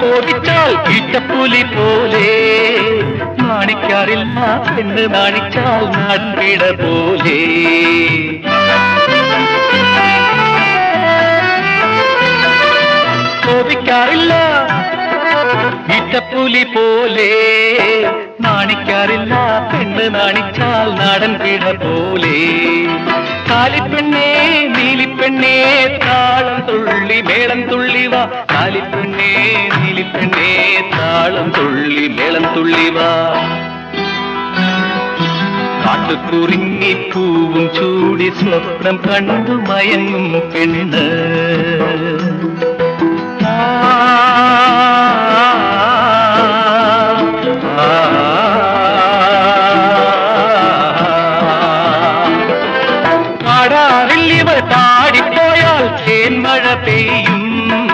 മോദിച്ചാൽ ഈറ്റപ്പുലി പോലെ. നാണിക്കാറില്ല എന്ന് നാണിച്ചാൽ നാട്ടിട പോലെ. കോപിക്കാറില്ല ഈറ്റപ്പുലി പോലെ. നാണിക്കാറില്ല പെണ്ണ് നാണിച്ചാൽ നാടൻ പിട പോലെ. കാലിപ്പെണ്ണേ നീലിപ്പെണ്ണേ താളം തുള്ളി മേളം തുള്ളി വാ കാലിപ്പെണ്ണേ താളം തുള്ളി മേളം തുള്ളി വാ കാട്ടുകുറിങ്ങി പൂവും ചൂടി സ്വപ്നം കണ്ടു മയങ്ങും പെണ്ണ്.